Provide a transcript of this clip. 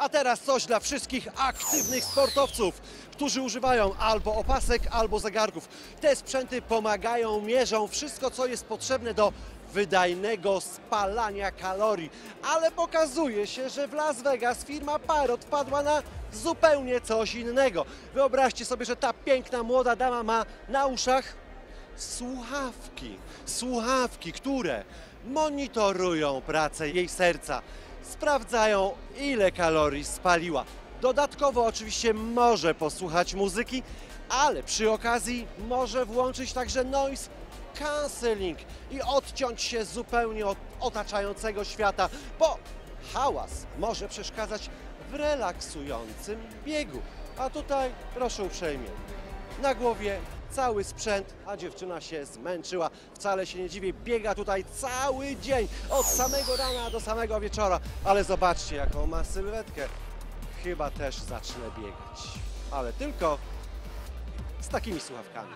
A teraz coś dla wszystkich aktywnych sportowców, którzy używają albo opasek, albo zegarków. Te sprzęty pomagają, mierzą wszystko, co jest potrzebne do wydajnego spalania kalorii. Ale pokazuje się, że w Las Vegas firma Parrot wpadła na zupełnie coś innego. Wyobraźcie sobie, że ta piękna młoda dama ma na uszach słuchawki. Słuchawki, które monitorują pracę jej serca, sprawdzają ile kalorii spaliła. Dodatkowo oczywiście może posłuchać muzyki, ale przy okazji może włączyć także noise cancelling i odciąć się zupełnie od otaczającego świata, bo hałas może przeszkadzać w relaksującym biegu. A tutaj proszę uprzejmie, na głowie cały sprzęt, a dziewczyna się zmęczyła. Wcale się nie dziwię, biega tutaj cały dzień, od samego rana do samego wieczora. Ale zobaczcie, jaką ma sylwetkę. Chyba też zacznę biegać. Ale tylko z takimi słuchawkami.